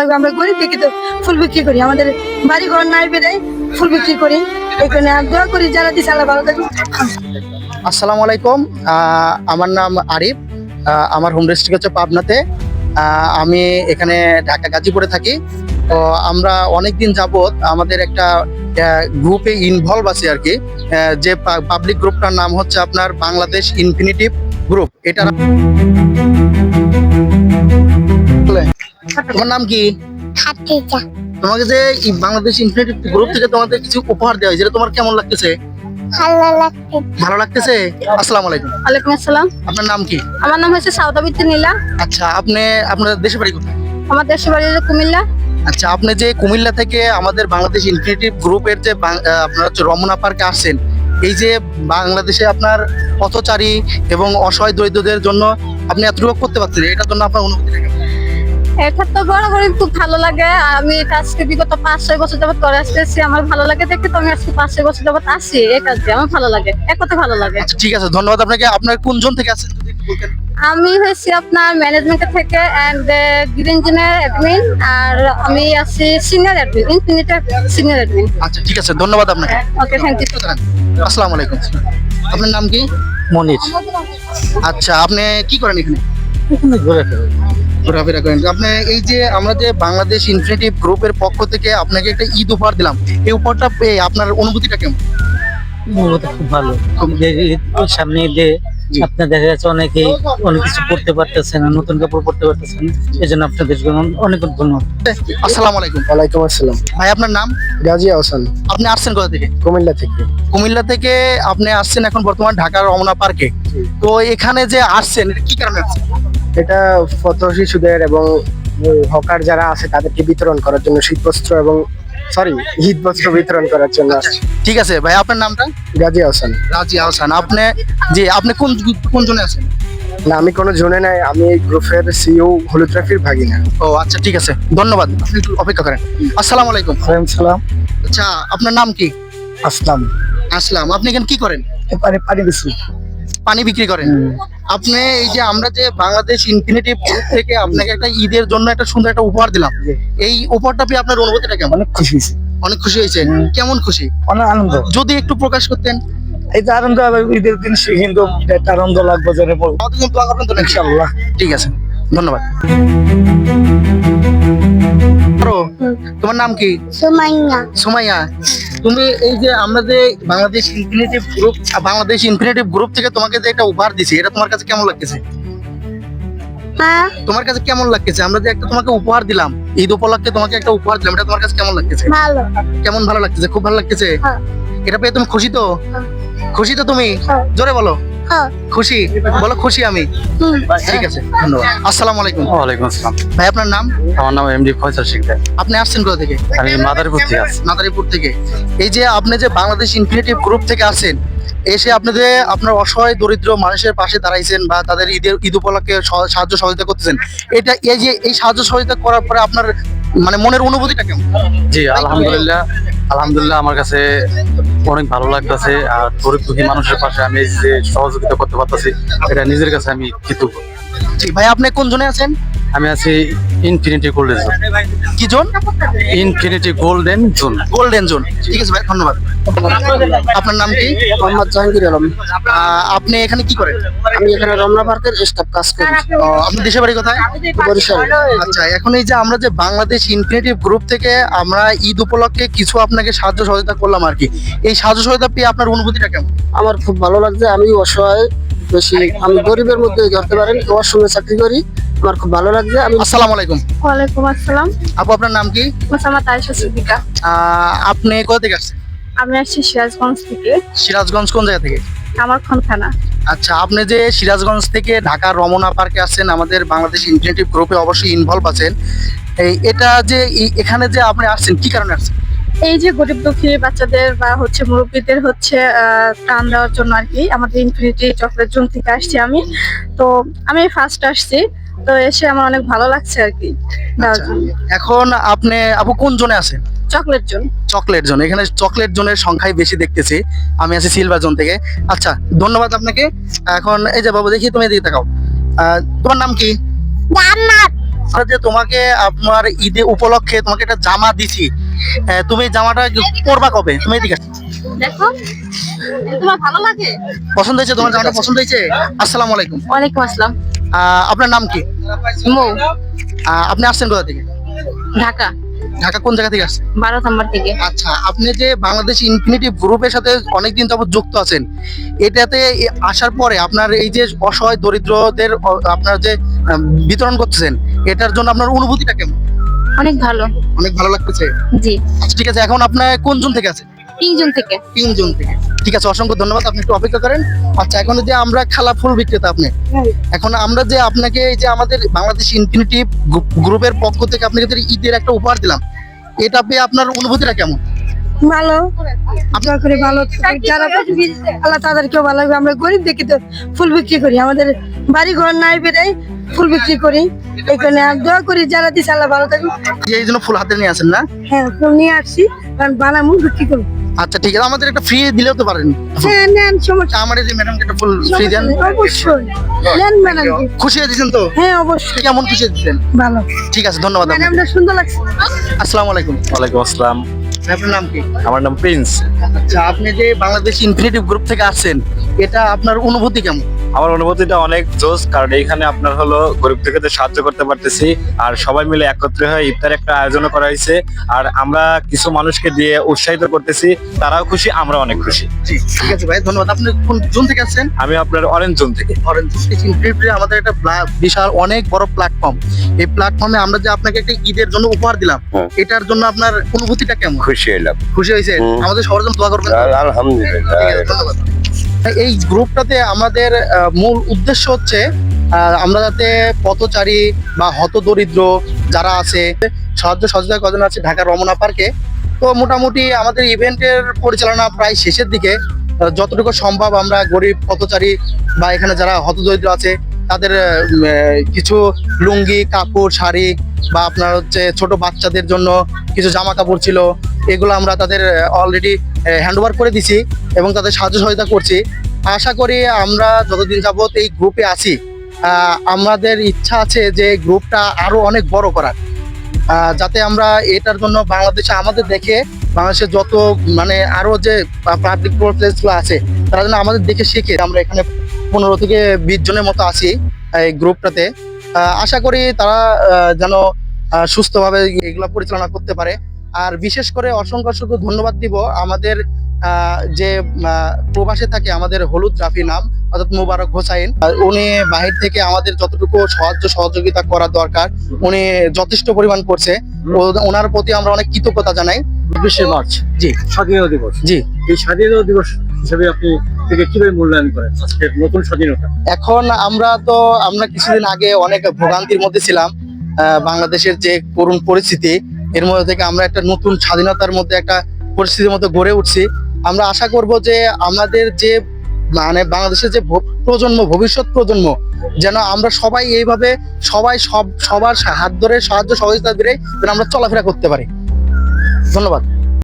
আমরা গরিব তো ফুল বিক্রি করি। আমাদের বাড়ি ঘর নাই বেড়ে ফুল বিক্রি করি। এখানে দোয়া করি, যারা দিচ্ছে আল্লাহ ভালো থাকুন আসসালামু আলাইকুম। আমার নাম আরিফ। আমার হোম ডিস্ট্রিক্ট হচ্ছে পাবনাতে। আমি এখানে ঢাকা গাজীপুরে থাকি। তো আমরা অনেক দিন যাবত আমাদের একটা গ্রুপে ইনভলভ আছে আর কি। যে পাবলিক গ্রুপটার নাম হচ্ছে আপনার বাংলাদেশ ইনফিনিটিভ গ্রুপ এটা তোমার নাম কি? খাদিজা তোমাকে যে এই বাংলাদেশ ইনফিনিটিভ গ্রুপ থেকে তোমাদের কিছু উপহার দেওয়া হয়েছে তোমার কেমন লাগতেছে? ভালো লাগতেছে। আসসালামু আলাইকুম। ওয়ালাইকুম আসসালাম। আপনার নাম কি? আমার নাম হচ্ছে সাউদাবিদ্দি নীলা। আচ্ছা আপনি আপনার দেশের বাড়ি কোথায়? আমার দেশের বাড়ি হচ্ছে কুমিল্লা। আচ্ছা আপনি যে কুমিল্লা থেকে আমাদের বাংলাদেশ ইনফিনিটিভ গ্রুপের যে আপনার হচ্ছে রমনা পার্কে আসছেন এই যে বাংলাদেশে আপনার পথচারী এবং অসহায় দরিদ্রদের জন্য আপনি এতটুকু করতে পারছেন এটার জন্য আপনার অনুভূতি কেমন? এটা তো বরাবরই খুব ভালো লাগে। আমি এটা আজকে বিগত পাঁচ ছয় বছর যাবত করে আসতেছি। আমার ভালো লাগে দেখে তো আমি আজকে পাঁচ ছয় বছর যাবত আসি। এই কাজে আমার ভালো লাগে। এক কথা ভালো লাগে। আচ্ছা ঠিক আছে ধন্যবাদ আপনাকে। আপনার কোন জন থেকে আসছেন যদি একটু বলতেন? আমি হয়েছি আপনার ম্যানেজমেন্ট থেকে এন্ড গ্রিন ইঞ্জিনিয়ার অ্যাডমিন আর আমি আছি সিনিয়র অ্যাডমিন ইনফিনিটার সিনিয়র অ্যাডমিন আচ্ছা ঠিক আছে ধন্যবাদ আপনাকে। ওকে থ্যাংক ইউ আসসালামু আলাইকুম আপনার নাম কি? মনির। আচ্ছা আপনি কি করেন এখানে? ঘুরে ফেরো ঘোরাফেরা করেন। আপনি এই যে আমরা যে বাংলাদেশ ইনফিনিটিভ গ্রুপের পক্ষ থেকে আপনাকে একটা ঈদ উপহার দিলাম এই উপহারটা পেয়ে আপনার অনুভূতিটা কেমন? অনুভূতি খুব ভালো। সামনে ঈদে আপনি দেখা যাচ্ছে অনেকেই অনেক কিছু পড়তে পারতেছেন নতুন কাপড় পড়তে পারতেছেন এই জন্য আপনাদের জন্য অনেক অনেক ধন্যবাদ। আসসালামু আলাইকুম। ওয়ালাইকুম আসসালাম। ভাই আপনার নাম? গাজী আহসান। আপনি আসছেন কোথা থেকে? কুমিল্লা থেকে। কুমিল্লা থেকে আপনি আসছেন এখন বর্তমান ঢাকার রমনা পার্কে। তো এখানে যে আসছেন এটা কি কারণে আসছেন? এটা পথ শিশুদের এবং হকার যারা আছে তাদেরকে বিতরণ করার জন্য শীতবস্ত্র এবং সরি ঈদ বস্ত্র বিতরণ করার জন্য ঠিক আছে। ভাই আপনার নামটা? গাজী আহসান। রাজি আহসান। আপনি যে আপনি কোন কোন জনে আছেন? না আমি কোনো জোনে নাই আমি এই গ্রুপের সিইও হলুদ ট্রাফির ভাগিনা। ও আচ্ছা ঠিক আছে। ধন্যবাদ। আপনি একটু অপেক্ষা করেন। আসসালামু আলাইকুম। সালাম। আচ্ছা আপনার নাম কি? আসলাম। আসলাম। আপনি এখানে কি করেন? এবারে পানি বেশি পানি বিক্রি করেন। আপনি এই যে আমরা যে বাংলাদেশ ইনফিনিটিভ গ্রুপ থেকে আপনাকে একটা ঈদের জন্য একটা সুন্দর একটা উপহার দিলাম। এই উপহারটা পেয়ে আপনার অনুভূতিটা কেমন? অনেক খুশি হয়েছে। অনেক খুশি হয়েছে। কেমন খুশি? অনেক আনন্দ। যদি একটু প্রকাশ করতেন। এই যে আনন্দ ঈদের দিন কিন্তু একটা আনন্দ লাগবে তো ইনশাল্লাহ ঠিক আছে। ধন্যবাদ। আরও, তোমার নাম কি? সুমাইয়া। সুমাইয়া। তুমি এই যে আমরা যে Bangladesh infinitive group Bangladesh infinitive group থেকে তোমাকে যে একটা উপহার দিছি এটা তোমার কাছে কেমন লাগতেছে? হ্যাঁ? তোমার কাছে কেমন লাগতেছে? আমরা যে একটা তোমাকে উপহার দিলাম ঈদ উপলক্ষে তোমাকে একটা উপহার দিলাম এটা তোমার কাছে কেমন লাগতেছে? ভালো। কেমন ভালো লাগতেছে? খুব ভালো লাগতেছে? হ্যাঁ। এটা পেয়ে তুমি খুশি তো? হ্যাঁ। খুশি তো তুমি। জোরে বলো। খুশি? বলো খুশি আমি। ঠিক আছে ধন্যবাদ। আসসালামু আলাইকুম। ওয়ালাইকুম আসসালাম। ভাই আপনার নাম? আমার নাম এমডি ফয়সাল শিকদার আপনি আসছেন কোথা থেকে? আমি মাদারীপুর থেকে আসছি। মাদারীপুর থেকে। এই যে আপনি যে বাংলাদেশ ইনফিনিটিভ গ্রুপ থেকে আসেন এসে আপনি যে আপনার অসহায় দরিদ্র মানুষের পাশে দাঁড়াইছেন বা তাদের ঈদের ঈদ উপলক্ষে সাহায্য সহযোগিতা করতেছেন এটা এই যে এই সাহায্য সহযোগিতা করার পরে আপনার মানে মনের অনুভূতিটা কেমন? জি আলহামদুলিল্লাহ। আলহামদুলিল্লাহ আমার কাছে অনেক ভালো লাগতেছে আর গরিব দুঃখী মানুষের পাশে আমি যে সহযোগিতা করতে পারতেছি, এটা নিজের কাছে আমি কৃতজ্ঞ। ঠিক ভাই, আপনি কোন জনে আছেন? আমি আছি ইনফিনিটি গোল্ডেন জোন কি zone? Infinity golden zone golden zone ঠিক আছে ভাই ধন্যবাদ। আপনার নাম কি? মোহাম্মদ জাহাঙ্গীর আলম। আহ, আপনি এখানে কি করেন? আমি এখানে রমনা পার্কের স্টাফ কাজ করি। ও, আপনার দেশের বাড়ি কোথায়? বরিশাল। আচ্ছা এখন এই যে আমরা যে বাংলাদেশ ইনফিনিটিভ গ্রুপ থেকে আমরা ঈদ উপলক্ষে কিছু আপনাকে সাহায্য সহযোগিতা করলাম আর কি। এই সাহায্য সহযোগিতা পেয়ে আপনার অনুভূতিটা কেমন? আমার খুব ভালো লাগছে আমি অসহায় বেশি আমি গরিবের মধ্যে ধরতে পারেন অসময়ে চাকরি করি আমার খুব ভালো লাগছে। আমি আসসালামু আলাইকুম। ওয়ালাইকুম আসসালাম। আপু আপনার নাম কি? মোসাম্মদ আয়েশা সিদ্দিকা। আপনি কোথা থেকে আসছেন? আমি আসছি সিরাজগঞ্জ থেকে। সিরাজগঞ্জ কোন জায়গা থেকে? আমার থানা আচ্ছা আপনি যে সিরাজগঞ্জ থেকে ঢাকার রমনা পার্কে আসছেন আমাদের বাংলাদেশ ইনফিনিটিভ গ্রুপে অবশ্যই ইনভলভ আছেন। এই এটা যে এখানে যে আপনি আসছেন কি কারণে আসছেন? এই যে গরিব দুঃখী বাচ্চাদের বা হচ্ছে মুরব্বীদের হচ্ছে আহ, ত্রাণ দেওয়ার জন্য আর কি আমাদের ইনফিনিটি চকলেট জোন থেকে আসছি আমি। তো আমি ফার্স্ট আসছি। তো এসে আমার অনেক ভালো লাগছে আর কি আচ্ছা। এখন আপনি আপু কোন জোনে আছেন? Chocolate zone. Chocolate zone. এখানে চকলেট জোনের সংখ্যাই বেশি দেখতেছি। আমি আছি সিলভার জোন থেকে। আচ্ছা ধন্যবাদ আপনাকে। এখন এই যে বাবু দেখি তুমি এদিকে তাকাও। আহ, তোমার নাম কি? জান্নাত। আমরা যে তোমাকে আপনার ঈদে উপলক্ষে তোমাকে একটা জামা দিছি। তুমি জামাটা পরবা কবে? তুমি এদিকে দেখো তোমার ভালো লাগে? পছন্দ হয়েছে? তোমার জামাটা পছন্দ হয়েছে? আসসালামু আলাইকুম। ওয়ালাইকুম আসসালাম। আপনার নাম কি? মৌ। আপনি আসছেন কোথা থেকে? ঢাকা। ঢাকা কোন জায়গা থেকে আসছেন? বারো নম্বর থেকে। আচ্ছা আপনি যে বাংলাদেশ ইনফিনিটিভ গ্রুপের সাথে অনেকদিন যাবত যুক্ত আছেন এটাতে আসার পরে আপনার এই যে অসহায় দরিদ্রদের আপনার যে বিতরণ করতেছেন এটার জন্য আপনার অনুভূতিটা কেমন? অনেক ভালো। অনেক ভালো লাগতেছে? জি। আচ্ছা ঠিক আছে এখন আপনার কোন জুন থেকে আছে তিনজন থেকে। তিন জুন থেকে। ঠিক আছে অসংখ্য ধন্যবাদ আপনি একটু অপেক্ষা করেন। আচ্ছা এখন যে আমরা খেলা ফুল বিক্রেতা আপনি এখন আমরা যে আপনাকে এই যে আমাদের বাংলাদেশ ইনফিনিটিভ গ্রুপের পক্ষ থেকে আপনাকে ঈদের একটা উপহার দিলাম এটা পেয়ে আপনার অনুভূতিটা কেমন? ভালো। আপনার করে ভালো যারা আল্লাহ তাদেরকেও ভালো লাগবে আমরা গরিব দেখি তো ফুল বিক্রি করি। আমাদের বাড়ি ঘর নাই বেড়াই ফুল বিক্রি করি। এখানে আর দোয়া করি যারা দিচ্ছে আল্লাহ ভালো থাকুক। এই জন্য ফুল হাতে নিয়ে আসেন না? হ্যাঁ ফুল নিয়ে আসছি কারণ বানামু বিক্রি করব। আচ্ছা ঠিক আছে। আমাদের একটা ফ্রি দিলেও তো পারেন। হ্যাঁ নেন সমস্যা আমার এই যে ম্যাডামকে একটা ফুল ফ্রি দেন। অবশ্যই। নেন ম্যাডাম খুশি হয়ে দিয়েছেন তো? হ্যাঁ অবশ্যই। কেমন খুশি হয়ে দিয়েছেন? ভালো। ঠিক আছে ধন্যবাদ ম্যাডাম ম্যাডামটা সুন্দর লাগছে। আসসালামু আলাইকুম। ওয়ালাইকুম আসসালাম। আপনার নাম কি? আমার নাম প্রিন্স। আচ্ছা আপনি যে বাংলাদেশ ইনফিনিটিভ গ্রুপ থেকে আসছেন এটা আপনার অনুভূতি কেমন? আমার অনুভূতিটা অনেক জোস কারণ এইখানে আপনার হলো গরিব থেকে সাহায্য করতে পারতেছি আর সবাই মিলে একত্রে হয়ে ইফতার একটা আয়োজন করা হয়েছে আর আমরা কিছু মানুষকে দিয়ে উৎসাহিত করতেছি তারাও খুশি আমরা অনেক খুশি। ঠিক আছে ভাই ধন্যবাদ। আপনি কোন জুন থেকে আসছেন? আমি আপনার অরেঞ্জ জোন থেকে। অরেঞ্জ আমাদের একটা বিশাল অনেক বড় প্ল্যাটফর্ম এই প্ল্যাটফর্মে আমরা যে আপনাকে একটা ঈদের জন্য উপহার দিলাম এটার জন্য আপনার অনুভূতিটা কেমন? খুশি হইলাম। খুশি হয়েছে আমাদের সবার জন্য দোয়া করবেন। আলহামদুলিল্লাহ। ধন্যবাদ। এই গ্রুপটাতে আমাদের মূল উদ্দেশ্য হচ্ছে আমরা যাতে পথচারী বা হত দরিদ্র যারা আছে, সাহায্য সহযোগিতা কজন আছে ঢাকা রমনা পার্কে। তো মোটামুটি আমাদের ইভেন্টের পরিচালনা প্রায় শেষের দিকে। যতটুকু সম্ভব আমরা গরিব পথচারী বা এখানে যারা হত দরিদ্র আছে, তাদের কিছু লুঙ্গি, কাপড়, শাড়ি বা আপনার হচ্ছে ছোট বাচ্চাদের জন্য কিছু জামা কাপড় ছিল এগুলো আমরা তাদের অলরেডি হ্যান্ডওভার করে দিছি এবং তাদের সাহায্য সহযোগিতা করছি। আশা করি আমরা যতদিন যাবত এই গ্রুপে আছি আমাদের ইচ্ছা আছে যে গ্রুপটা আরও অনেক বড় করার। যাতে আমরা এটার জন্য বাংলাদেশে আমাদের দেখে বাংলাদেশের যত মানে আরও যে পাবলিক প্লেসগুলো আছে, তারা যেন আমাদের দেখে শিখে। আমরা এখানে পনেরো থেকে বিশ জনের মতো আছি এই গ্রুপটাতে আশা করি তারা যেন সুস্থভাবে এগুলো পরিচালনা করতে পারে। আর বিশেষ করে অসংখ্য অসংখ্য ধন্যবাদ দিব আমাদের যে প্রবাসে থাকে আমাদের হলুদ রাফি নাম অর্থাৎ মুবারক হোসাইন। উনি বাহির থেকে আমাদের যতটুকু সাহায্য সহযোগিতা করা দরকার উনি যথেষ্ট পরিমাণ করছে। ওনার প্রতি আমরা অনেক কৃতজ্ঞতা জানাই। ছাব্বিশে মার্চ জি। স্বাধীনতা দিবস। জি। এই স্বাধীনতা দিবস হিসেবে আপনি থেকে কীভাবে মূল্যায়ন করেন? আজকের নতুন স্বাধীনতা। এখন আমরা তো আমরা কিছুদিন আগে অনেক ভোগান্তির মধ্যে ছিলাম আহ, বাংলাদেশের যে করুণ পরিস্থিতি এর মধ্যে থেকে আমরা একটা নতুন স্বাধীনতার মধ্যে একটা পরিস্থিতির মধ্যে গড়ে উঠছি। আমরা আশা করব যে আমাদের যে মানে বাংলাদেশের যে প্রজন্ম, ভবিষ্যৎ প্রজন্ম, যেন আমরা সবাই এইভাবে, সবাই সব, সবার হাত ধরে, সাহায্য সহযোগিতা ধরে যেন আমরা চলাফেরা করতে পারি। ধন্যবাদ।